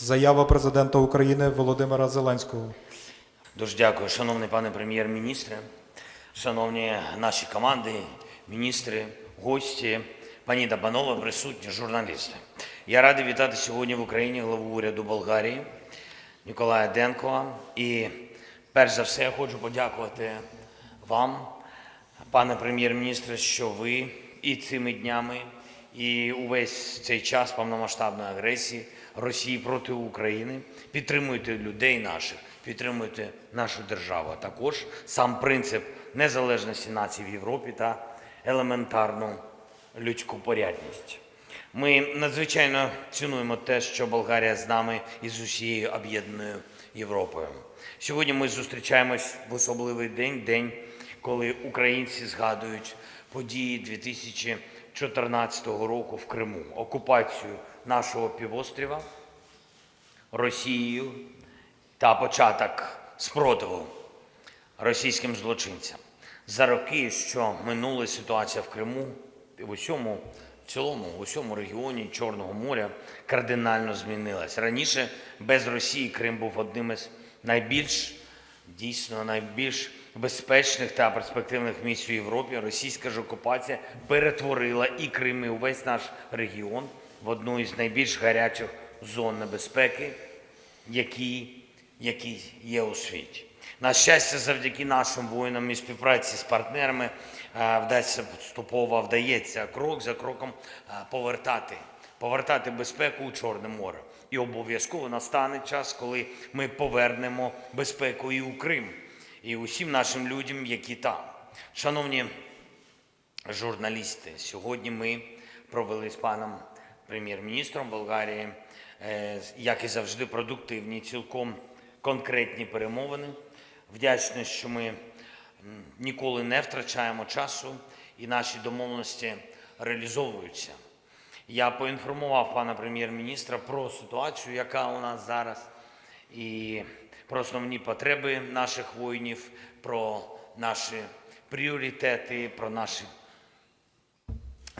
Заява президента України Володимира Зеленського. Дуже дякую, шановний пане прем'єр-міністре, шановні наші команди, міністри, гості, пані Дабанова, присутні, журналісти. Я радий вітати сьогодні в Україні главу уряду Болгарії Ніколая Денкова. І перш за все я хочу подякувати вам, пане прем'єр-міністре, що ви і цими днями, і увесь цей час повномасштабної агресії Росії проти України підтримуєте людей наших, підтримуєте нашу державу, також сам принцип незалежності націй в Європі та елементарну людську порядність. Ми надзвичайно цінуємо те, що Болгарія з нами і з усією об'єднаною Європою. Сьогодні ми зустрічаємось в особливий день, день, коли українці згадують події 2014 року в Криму, окупацію нашого півострова Росією та початок спротиву російським злочинцям. За роки, що минули ситуація в Криму і в усьому в цілому, в усьому регіоні Чорного моря кардинально змінилась. Раніше без Росії Крим був одним із найбільш дійсно найбільш безпечних та перспективних місць у Європі. Російська ж окупація перетворила і Крим, і увесь наш регіон в одну із найбільш гарячих зон небезпеки, які, які є у світі. На щастя, завдяки нашим воїнам і співпраці з партнерами е, вдасться поступово вдається крок за кроком е, повертати, повертати безпеку у Чорне море. І обов'язково настане час, коли ми повернемо безпеку і у Крим, і усім нашим людям, які там. Шановні журналісти, сьогодні ми провели з паном прем'єр-міністром Болгарії, е, як і завжди, продуктивні, цілком конкретні перемовини. Вдячний, що ми ніколи не втрачаємо часу і наші домовленості реалізовуються. Я поінформував пана прем'єр-міністра про ситуацію, яка у нас зараз, і про основні потреби наших воїнів, про наші пріоритети, про наші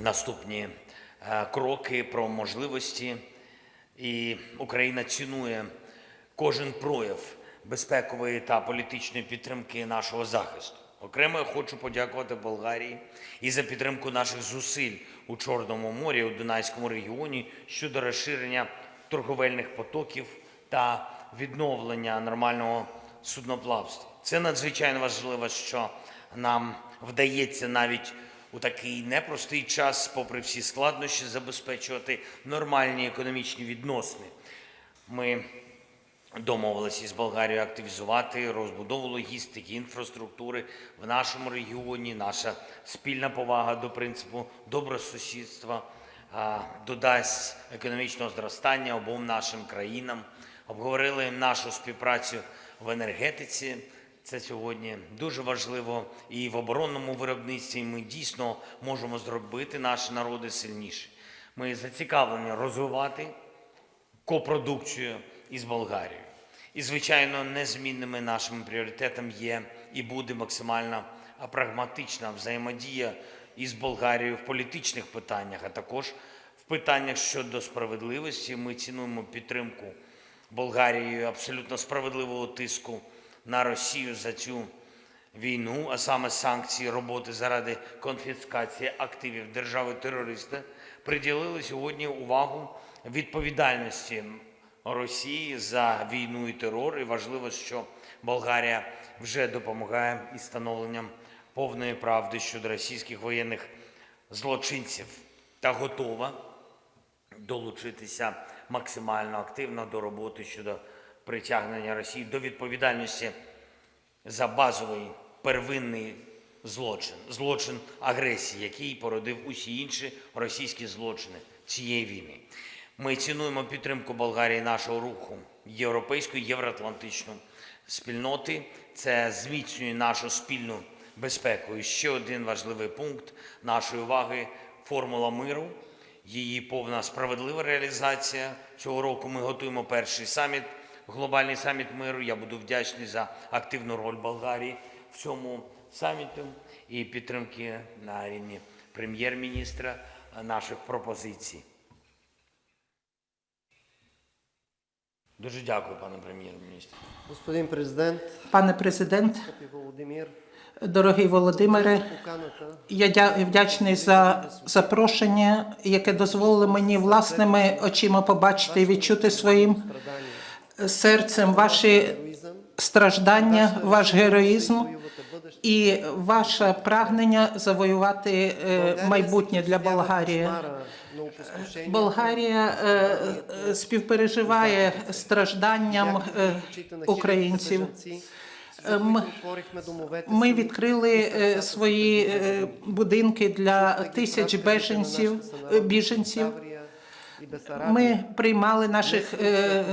наступні кроки, про можливості. І Україна цінує кожен прояв безпекової та політичної підтримки нашого захисту. Окремо я хочу подякувати Болгарії і за підтримку наших зусиль у Чорному морі, у Дунайському регіоні щодо розширення торговельних потоків та відновлення нормального судноплавства. Це надзвичайно важливо, що нам вдається навіть у такий непростий час, попри всі складнощі, забезпечувати нормальні економічні відносини. Ми домовилися із Болгарією активізувати розбудову логістики, інфраструктури в нашому регіоні. Наша спільна повага до принципу добросусідства додасть економічного зростання обом нашим країнам. Обговорили нашу співпрацю в енергетиці. Це сьогодні дуже важливо і в оборонному виробництві ми дійсно можемо зробити наші народи сильніші. Ми зацікавлені розвивати копродукцію із Болгарією. І, звичайно, незмінними нашими пріоритетами є і буде максимально прагматична взаємодія із Болгарією в політичних питаннях, а також в питаннях щодо справедливості. Ми цінуємо підтримку Болгарією абсолютно справедливого тиску на Росію за цю війну, а саме санкції роботи заради конфіскації активів держави-терориста, приділили сьогодні увагу відповідальності Росії за війну і терор. І важливо, що Болгарія вже допомагає із встановленням повної правди щодо російських воєнних злочинців та готова долучитися максимально активно до роботи щодо притягнення Росії до відповідальності за базовий первинний злочин, злочин агресії, який породив усі інші російські злочини цієї війни. Ми цінуємо підтримку Болгарії нашого руху європейської євроатлантичної спільноти. Це зміцнює нашу спільну безпеку. І ще один важливий пункт нашої уваги формула миру. Її повна справедлива реалізація. Цього року ми готуємо перший саміт, глобальний саміт миру. Я буду вдячний за активну роль Болгарії в цьому саміті і підтримки на рівні прем'єр-міністра наших пропозицій. Дуже дякую, пане прем'єр-міністр. Господин президент, Пане президент, дорогий Володимире, я вдячний за запрошення, яке дозволило мені власними очима побачити і відчути своїм серцем ваші страждання, ваш героїзм і ваше прагнення завоювати е, майбутнє для Болгарії. Болгарія е, співпереживає стражданням е, українців. Ми- відкрили свої будинки для тисяч беженців, е, біженців. Ми приймали наших е,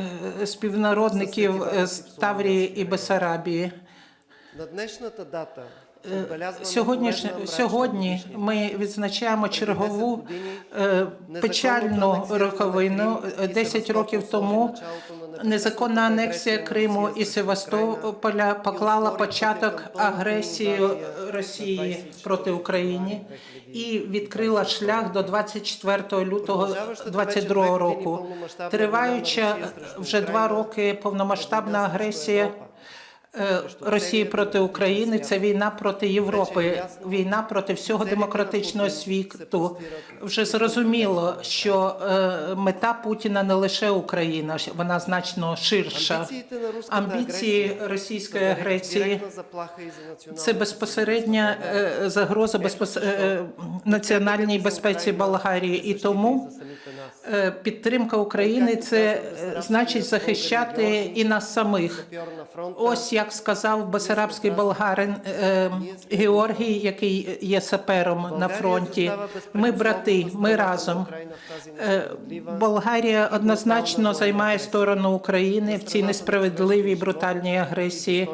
співнародників е, з Таврії і Бесарабії. Отбелязваме Сьогодні, сьогодні ми відзначаємо чергову е, печальну роковину. десять 10 років тому незаконна непрекъснатата анексія агресія Криму на і Росія срещу Севастополя Україна поклала і отвори початок пътя към пълната агресії інвазія Росії на 24 проти України і відкрила шлях до 24 лютого Продовжаващата 22 вече две року. години повномащабна Триваюча війна на Росія срещу вже два Україна, роки повномасштабна війна срещу агресія. Е, Росії проти України це війна проти Європи, війна проти всього демократичного світу. Вже зрозуміло, що е, мета Путіна не лише Україна, вона значно ширша. Амбіції російської агресії це безпосередня е, загроза безпос... національній безпеці Болгарії. І тому е, підтримка України це е, значить захищати і нас самих. Ось як сказав Бесарабський болгарин е, Георгій, який є сапером на фронті. Ми брати, ми разом. Болгарія однозначно займає сторону України в цій несправедливій брутальній агресії.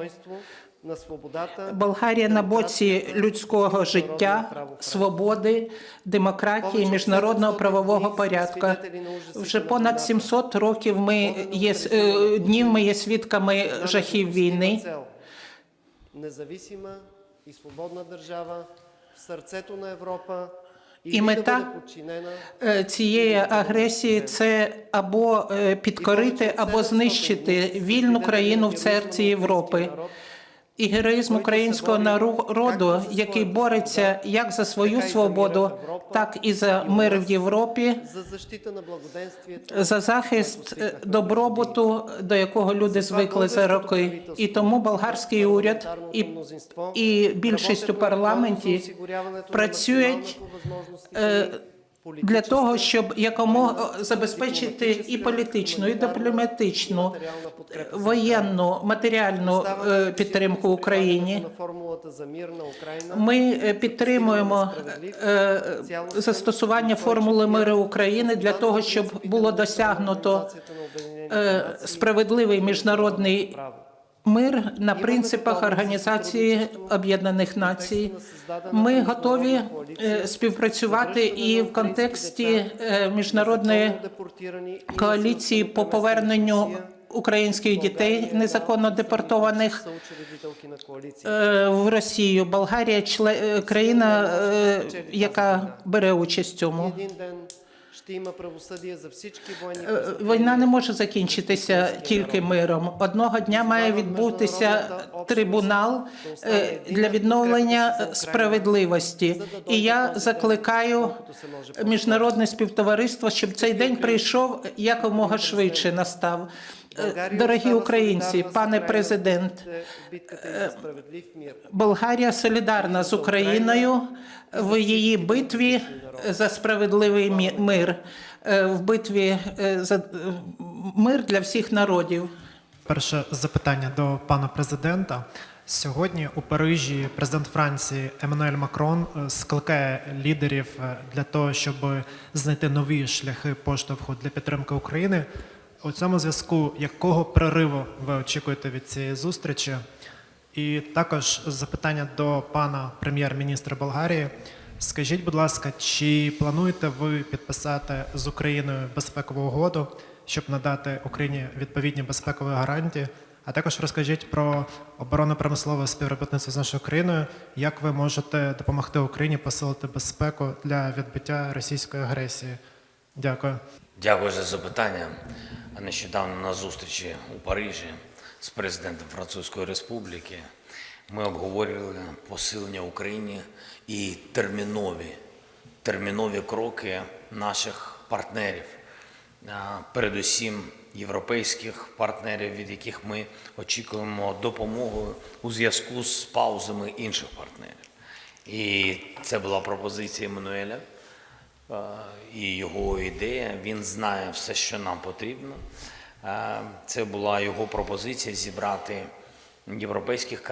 Болгарія на боці людського життя, свободи, демократії, міжнародного правового порядку. Вже понад 700 років ми є е, днів. Ми є свідками жахів війни. Независима і свободна держава в сърцето на Європа І мета Е, цієї агресії це або е, підкорити, або знищити вільну країну в серці Європи. І героїзм українського народу, який бореться як за свою свободу, так і за мир в Європі, за захист е, добробуту, до якого люди звикли за роки. І тому болгарський уряд і, і більшість у парламенті працюють для того, щоб якомога забезпечити і політичну, і дипломатичну, е, воєнну, матеріальну е, підтримку Україні. Ми е, підтримуємо е, застосування формули миру України для того, щоб було досягнуто е, справедливий міжнародний мир на принципах Організації Об'єднаних Націй. Ми готові е, співпрацювати і в контексті е, міжнародної коаліції по поверненню українських дітей незаконно депортованих е, в Росію. Болгарія країна, яка бере участь в цьому. Военни Е, Війна не може закінчитися тільки миром. Одного дня має відбутися трибунал е, для відновлення справедливості. І я закликаю міжнародне співтовариство, щоб цей день прийшов якомога швидше настав. Е, Дорогі українці, пане президент, мир. Болгарія солідарна з Україною в її битві за справедливий мир, е, в битві е, за е, мир для всіх народів. Перше запитання до пана президента. Сьогодні у Парижі президент Франції Еммануель Макрон е, скликає лідерів е, для того, щоб знайти нові шляхи поштовху для підтримки України. У цьому зв'язку якого прориву ви очікуєте від цієї зустрічі? І також запитання до пана прем'єр-міністра Болгарії. Скажіть, будь ласка, чи плануєте ви підписати з Україною безпекову угоду, щоб надати Україні відповідні безпекові гарантії? А також розкажіть про оборонно-промислове співробітництво з нашою країною, як ви можете допомогти Україні посилити безпеку для відбиття російської агресії? Дякую. Дякую за запитання. Нещодавно на зустрічі у Парижі з президентом Французької Республіки ми обговорювали посилення Україні і термінові, термінові кроки наших партнерів, передусім європейських партнерів, від яких ми очікуємо допомоги у зв'язку з паузами інших партнерів. І це була пропозиція Еммануеля і його ідея. Він знає все, що нам потрібно. Е, Це була його пропозиція зібрати європейських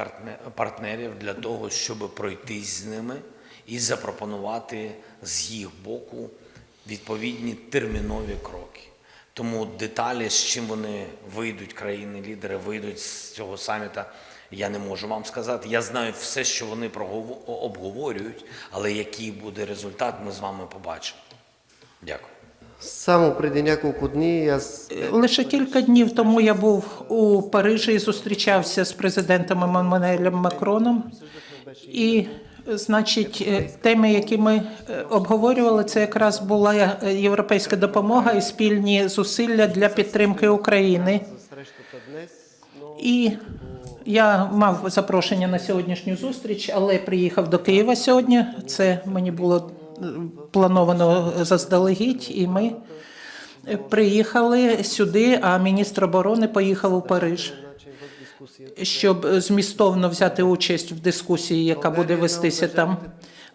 партнерів для того, щоб пройтись з ними і запропонувати з їх боку відповідні термінові кроки. Тому деталі, з чим вони вийдуть, країни-лідери вийдуть з цього саміта, я не можу вам сказати. Я знаю все, що вони обговорюють, але який буде результат, ми з вами побачимо. Дякую. Само преди няколко дни аз Лише кілька днів тому я був у Парижі і зустрічався з президентом Еммануелем Макроном. І, значить, е, теми, які ми е, обговорювали, це якраз була е, європейська допомога і спільні зусилля для підтримки України. І я мав запрошення на сьогоднішню зустріч, але приїхав до Києва сьогодні. Це мені було е, плановано заздалегідь, і ми приїхали сюди, а міністр оборони поїхав у Париж, щоб змістовно взяти участь в дискусії, яка буде вестися там.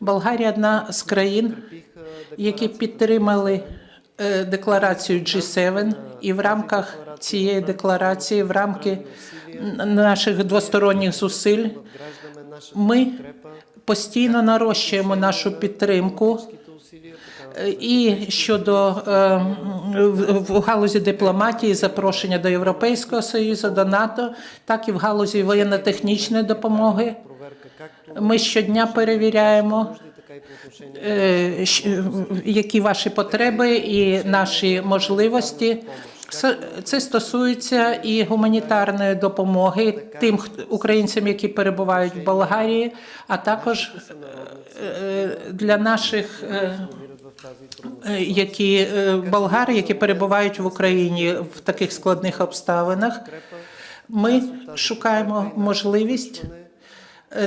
Болгарія одна з країн, які підтримали е, декларацію G7, і в рамках цієї декларації, в рамки наших двосторонніх зусиль, ми постійно нарощуємо нашу підтримку е, і щодо е, в галузі дипломатії, запрошення до Європейського союзу, до НАТО, так і в галузі воєнно-технічної допомоги. Ми щодня перевіряємо. е, які ваші потреби і наші можливості. Це- стосується і гуманітарної допомоги тим українцям, які перебувають в Болгарії, а також е, для наших, е, е, які болгари, які перебувають в Україні в таких складних обставинах. Ми шукаємо можливість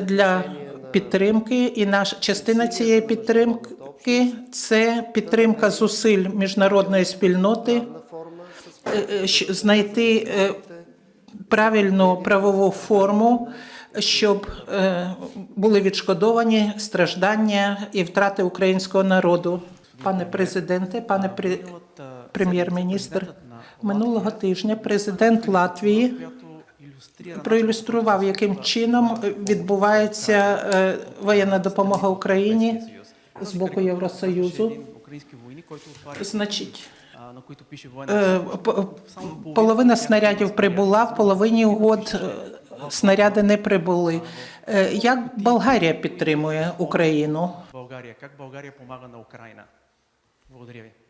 для підтримки, і наша частина цієї підтримки це підтримка зусиль міжнародної спільноти, форма с е, е, щ- знайти е, правильну правову форму, щоб е, були відшкодовані страждання і втрати українського народу. Пане президенте, пане пре- прем'єр-міністр, минулого тижня президент Латвії проілюстрував, яким чином відбувається е, воєнна допомога Україні з боку Євросоюзу. Значить, е, половина снарядів прибула, в половині угод е, снаряди не прибули. Е, Як Болгарія підтримує Україну? Болгарія, як Болгарія допомагає на Україну? Аз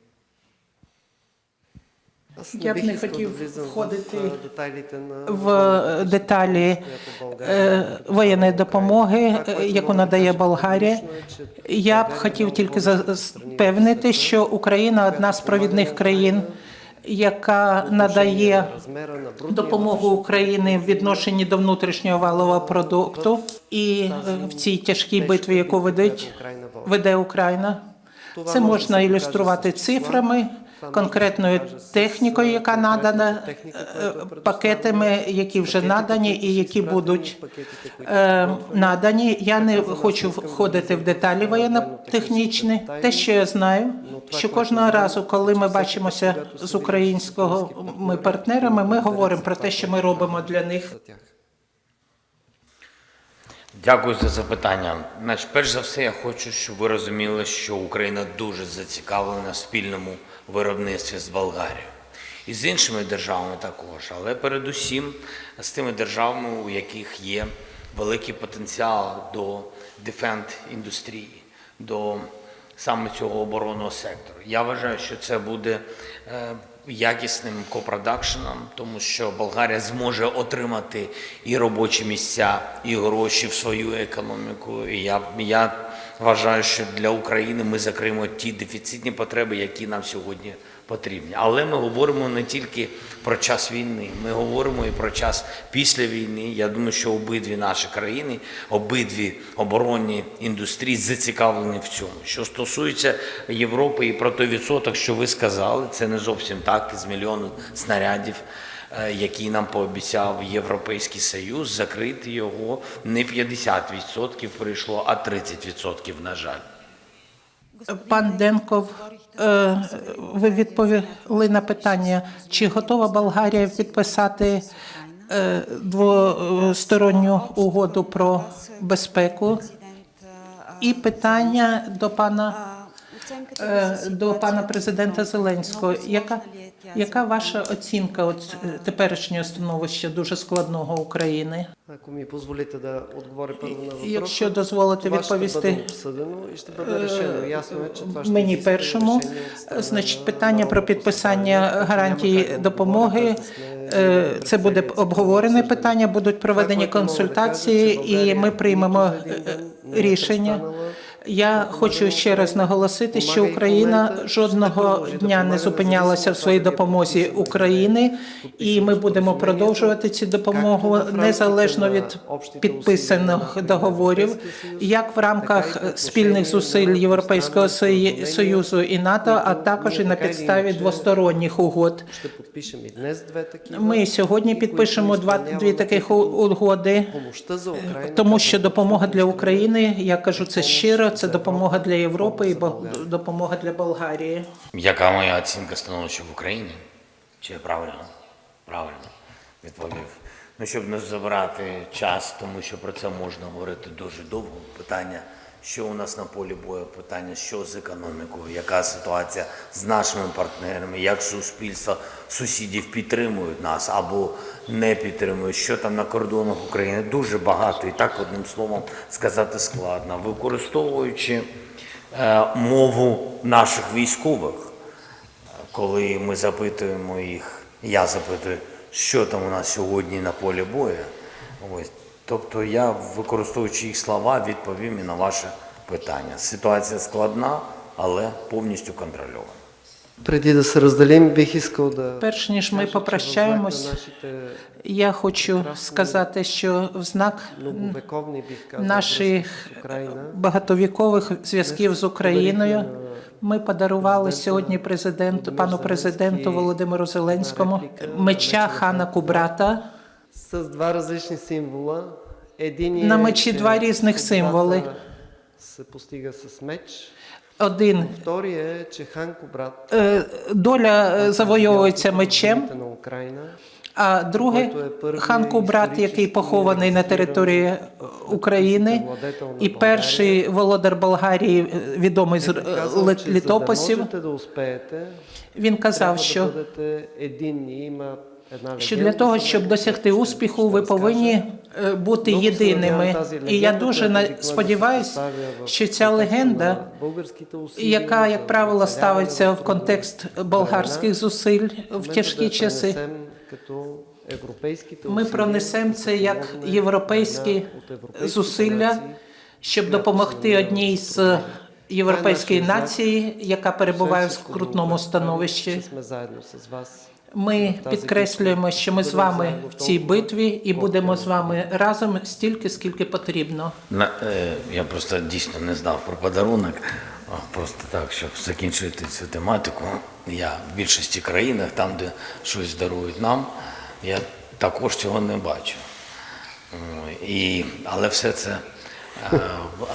Я б не хотів входити в на В е, деталі е, воєнної допомоги, е, яку надає Болгарія. Я б хотів тільки запевнити, що Україна одна з провідних країн, яка надає допомогу Україні в відношенні до внутрішнього валового продукту і е, в цій тяжкій битві, яку ведуть веде Україна. Це можна ілюструвати цифрами, конкретною технікою, яка надана, е, пакетами, які вже надані і які будуть е, надані. Я не хочу входити в деталі воєнно-технічні. Те, що я знаю, що кожного разу, коли ми бачимося з українськими партнерами, ми говоримо про те, що ми робимо для них. Дякую за запитання. Значить, перш за все, я хочу, щоб ви розуміли, що Україна дуже зацікавлена в спільному виробництві з Болгарією. І з іншими державами також, але передусім з тими державами, у яких є великий потенціал до дефенд-індустрії, до саме цього оборонного сектору. Я вважаю, що це буде е, якісним копродакшеном, тому що Болгарія зможе отримати і робочі місця, і гроші в свою економіку. І я, я вважаю, що для України ми закриємо ті дефіцитні потреби, які нам сьогодні потрібні. Але ми говоримо не тільки про час війни, ми говоримо і про час після війни. Я думаю, що обидві наші країни, обидві оборонні індустрії зацікавлені в цьому. Що стосується Європи і про той відсоток, що ви сказали, це не зовсім так. З мільйону снарядів, е, які нам пообіцяв Європейський Союз, закрити його не 50% прийшло, а 30%, на жаль. Пан Денков, е, ви відповіли на питання, чи готова Болгарія підписати е, двосторонню угоду про безпеку? І питання до пана до пана президента Зеленського. Яка, яка ваша оцінка от е, теперішнього становища дуже складного України? Ако ми позволите да отговоря първо на въпроса. Якщо дозволите това ще відповісти. бъде обсъдено і ще бъде решено. Ясно е, че това ще Мені изисква першому, решение от страна значить, на питання про Народното підписання събрание. Няма гарантії как да допомоги. отговоря, без да сме е, Це буде пред целият обговорене цикъл питання, будуть проведені Това, което мога да кажа, консультації, че і България ми приймемо нито за един ден не е рішення. Я хочу ще раз наголосити, що Україна жодного дня не зупинялася в своїй допомозі України, і ми будемо продовжувати цю допомогу незалежно від підписаних договорів, як в рамках спільних зусиль Європейського Союзу і НАТО, а також і на підставі двосторонніх угод. Ми сьогодні підпишемо два дві таких угоди. Тому що допомога для України, я кажу це щиро, це допомога для Європи і допомога для Болгарії. Яка моя оцінка становища в Україні? Чи я правильно? Правильно відповів. Ну, щоб не забрати час, тому що про це можна говорити дуже довго. Питання, що у нас на полі бою, питання, що з економікою, яка ситуація з нашими партнерами, як суспільство сусідів підтримують нас або не підтримують, що там на кордонах України. Дуже багато і так одним словом сказати складно, використовуючи е, мову наших військових коли ми запитуємо їх, я запитую, що там у нас сьогодні на полі бою. Ось. Тобто я, використовуючи їх слова, відповім і на ваше питання. Ситуація складна, але повністю контрольована. Перш ніж ми попрощаємось, я хочу сказати, що в знак наших багатовікових зв'язків з Україною ми подарували сьогодні президенту, пану президенту Володимиру Зеленському меча хана Хан Кубрата. С два различни символа. Един На е, мечі два різних символи. се постига с меч. Один Втория е, че хан Кубрат е, доля е, завойовується мечем, а друге който е първият хан який похований на території е, України, і перший володар Болгарії, е, відомий з Е, е, літописів. Він казав, що що для того, щоб досягти успіху, ви повинні е, бути єдиними. І я дуже сподіваюся, що ця легенда, яка, як правило, ставиться в контекст болгарських зусиль в тяжкі часи. Ми пронесемо це як європейські зусилля, щоб допомогти одній з європейської нації, яка перебуває в скрутному становищі. Ми підкреслюємо, що ми з вами в цій битві і будемо з вами разом стільки, скільки потрібно. На, е, я просто дійсно не знав про подарунок. Просто так, щоб закінчити цю тематику. Я в більшості країнах, там, де щось дарують нам, я також цього не бачу. І, але все це, е,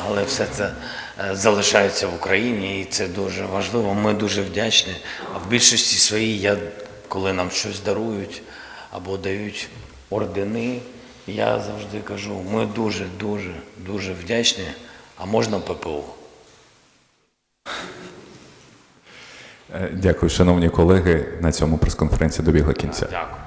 але все це е, залишається в Україні, і це дуже важливо. Ми дуже вдячні. А в більшості своїй, я, коли нам щось дарують або дають ордени, я завжди кажу, ми дуже, дуже, дуже вдячні, а можна ППО. Е, Дякую, шановні колеги. На цьому прес-конференція добігла кінця. Дякую.